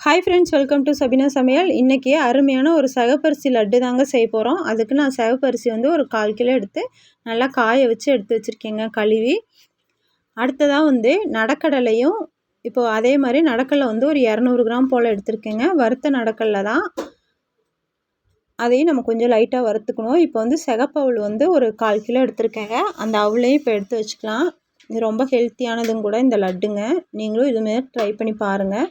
Hi friends welcome to Sabina Samayal இன்றைக்கி அருமையான ஒரு சிகப்பரிசி லட்டு தாங்க செய்ய போகிறோம் அதுக்கு நான் சிகப்பரிசி வந்து ஒரு கால் கிலோ எடுத்து நல்லா காய வச்சு எடுத்து வச்சுருக்கேங்க கழுவி. அடுத்ததாக வந்து நடக்கடலையும் இப்போது அதே மாதிரி நடக்கடலை வந்து ஒரு இரநூறு கிராம் போல் எடுத்துருக்கேங்க. வறுத்த நடக்கடலை தான். அதையும் நம்ம கொஞ்சம் லைட்டாக வறுத்துக்கணும். இப்போ வந்து சிகப்பவுள் வந்து ஒரு கால் கிலோ எடுத்துருக்கேங்க. அந்த அவளையும் இப்போ எடுத்து வச்சுக்கலாம். இது ரொம்ப ஹெல்த்தியானதும் கூட இந்த லட்டுங்க. நீங்களும் இதுமாரி ட்ரை பண்ணி பாருங்கள்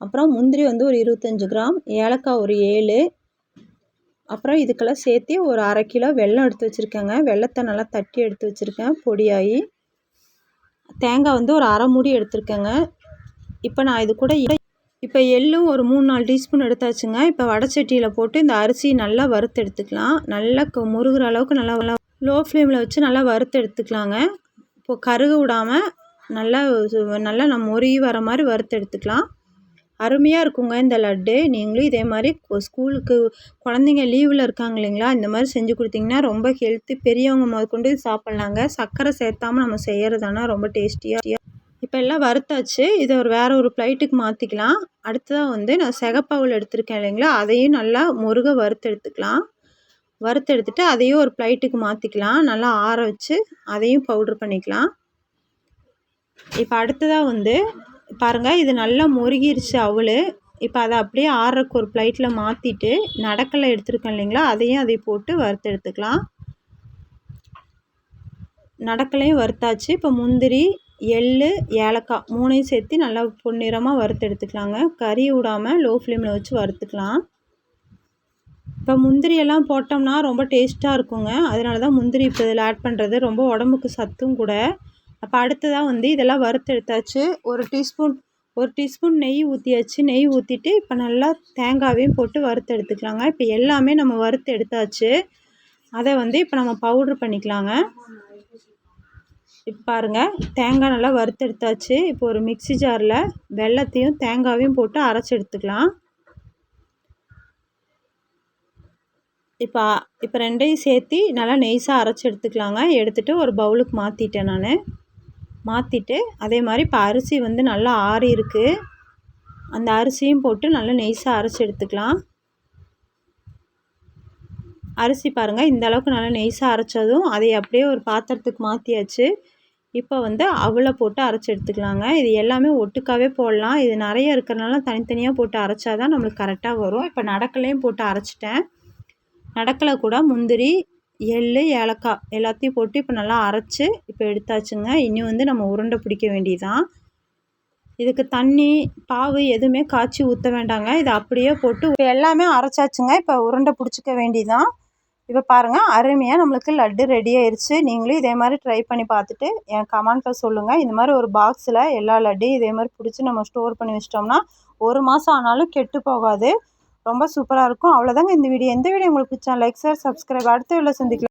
அப்புறம் முந்திரி வந்து ஒரு இருபத்தஞ்சி கிராம் ஏலக்காய் ஒரு ஏழு. அப்புறம் இதுக்கெல்லாம் சேர்த்து ஒரு அரை கிலோ வெல்லம் எடுத்து வச்சுருக்கேங்க. வெள்ளத்தை நல்லா தட்டி எடுத்து வச்சுருக்கேன் பொடியாகி. தேங்காய் வந்து ஒரு அரை மூடி எடுத்துருக்கேங்க. இப்போ நான் இது கூட இப்போ எள்ளும் ஒரு மூணு நாலு டீஸ்பூன் எடுத்தாச்சுங்க. இப்போ வடச்சட்டியில் போட்டு இந்த அரிசி நல்லா வறுத்து எடுத்துக்கலாம். நல்லா முருகிற அளவுக்கு நல்லா லோ ஃப்ளேமில் வச்சு நல்லா வறுத்து எடுத்துக்கலாங்க. இப்போது கருக விடாமல் நல்லா நல்லா நம்ம முருகி வர மாதிரி வறுத்து எடுத்துக்கலாம். அருமையாக இருக்குங்க இந்த லட்டு. நீங்களும் இதே மாதிரி ஸ்கூலுக்கு குழந்தைங்க லீவில் இருக்காங்க இல்லைங்களா இந்த மாதிரி செஞ்சு கொடுத்தீங்கன்னா ரொம்ப ஹெல்த்து பெரியவங்க முதற்கொண்டு சாப்பிட்லாங்க. சர்க்கரை சேர்த்தாமல் நம்ம செய்கிறதானா ரொம்ப டேஸ்டியாக இப்போ எல்லாம் வறுத்தாச்சு. இதை ஒரு வேறு ஒரு ப்ளைட்டுக்கு மாற்றிக்கலாம் அடுத்ததாக வந்து நான் செகப்பாவில் எடுத்திருக்கேன் இல்லைங்களா அதையும் நல்லா முருக வறுத்து எடுத்துக்கலாம். வறுத்து எடுத்துகிட்டு அதையும் ஒரு ப்ளைட்டுக்கு மாற்றிக்கலாம் நல்லா ஆற வச்சு அதையும் பவுட்ரு பண்ணிக்கலாம். இப்போ அடுத்ததாக வந்து பாருங்கள் இது நல்லா முருகிருச்சு அவள். இப்போ அதை அப்படியே ஆறுறக்கு ஒரு ப்ளைட்டில் மாற்றிட்டு நடக்கலை எடுத்துருக்கேன் இல்லைங்களா அதையும் அதை போட்டு வறுத்து எடுத்துக்கலாம் நடக்கலையும் வறுத்தாச்சு. இப்போ முந்திரி எள் ஏலக்காய் மூணையும் சேர்த்து நல்லா பொன்னிறமாக வறுத்து எடுத்துக்கலாங்க கறி விடாமல் லோ ஃப்ளேமில் வச்சு வறுத்துக்கலாம். இப்போ முந்திரியெல்லாம் போட்டோம்னா ரொம்ப டேஸ்ட்டாக இருக்குங்க. அதனால தான் முந்திரி இப்போ இதில் ஆட் பண்ணுறது ரொம்ப உடம்புக்கு சத்தும் கூட. அப்போ அடுத்ததாக வந்து இதெல்லாம் வறுத்து எடுத்தாச்சு ஒரு டீஸ்பூன் ஒரு டீஸ்பூன் நெய் ஊற்றியாச்சு நெய் ஊற்றிட்டு இப்போ நல்லா தேங்காவையும் போட்டு வறுத்து எடுத்துக்கலாங்க இப்போ எல்லாமே நம்ம வறுத்து எடுத்தாச்சு அதை வந்து இப்போ நம்ம பவுட்ரு பண்ணிக்கலாங்க. இப்போ பாருங்கள் தேங்காய் நல்லா வறுத்து எடுத்தாச்சு இப்போ ஒரு மிக்சி ஜாரில் வெள்ளத்தையும் தேங்காயும் போட்டு அரைச்சி எடுத்துக்கலாம் இப்போ இப்போ ரெண்டையும் சேர்த்து நல்லா நெய்ஸாக அரைச்சி எடுத்துக்கலாங்க எடுத்துகிட்டு ஒரு பவுலுக்கு மாற்றிட்டேன் நான். மாற்றிட்டு அதே மாதிரி இப்போ அரிசி வந்து நல்லா ஆறி இருக்குது அந்த அரிசியும் போட்டு நல்லா நெய்ஸாக அரைச்சி எடுத்துக்கலாம். அரிசி பாருங்கள் இந்த அளவுக்கு நல்லா நெய்ஸாக அரைச்சதும் அதை அப்படியே ஒரு பாத்திரத்துக்கு மாற்றியாச்சு இப்போ வந்து அவளை போட்டு அரைச்சி எடுத்துக்கலாங்க. இது எல்லாமே ஒட்டுக்காவே போடலாம். இது நிறைய இருக்கிறனால தனித்தனியாக போட்டு அரைச்சா தான் நம்மளுக்கு கரெக்டாக வரும். இப்போ நடக்கலையும் போட்டு அரைச்சிட்டேன். நடக்கலை கூட முந்திரி எள் ஏலக்காய் எல்லாத்தையும் போட்டு இப்போ நல்லா அரைச்சி இப்போ எடுத்தாச்சுங்க. இனி வந்து நம்ம உருண்டை பிடிக்க வேண்டியதான் இதுக்கு தண்ணி பாவு எதுவுமே காய்ச்சி ஊற்ற வேண்டாங்க. இதை அப்படியே போட்டு இப்போ எல்லாமே அரைச்சாச்சுங்க. இப்போ உருண்டை பிடிச்சிக்க வேண்டியதான் இப்போ பாருங்கள் அருமையாக நம்மளுக்கு லட்டு ரெடி ஆயிடுச்சு நீங்களும் இதே மாதிரி ட்ரை பண்ணி பார்த்துட்டு என் கமெண்ட்டில் சொல்லுங்கள் இந்த மாதிரி ஒரு பாக்ஸில் எல்லா லட்டையும் இதே மாதிரி பிடிச்சி நம்ம ஸ்டோர் பண்ணி வச்சிட்டோம்னா ஒரு மாதம் ஆனாலும் கெட்டு போகாது. ரொம்ப சூப்பராக இருக்கும். அவ்வளோதாங்க இந்த வீடியோ. எந்த வீடியோ உங்களுக்கு பிடிச்சா லைக் சார் சப்ஸ்கிரைப் அடுத்த வீடியோ சந்திக்கலாம்.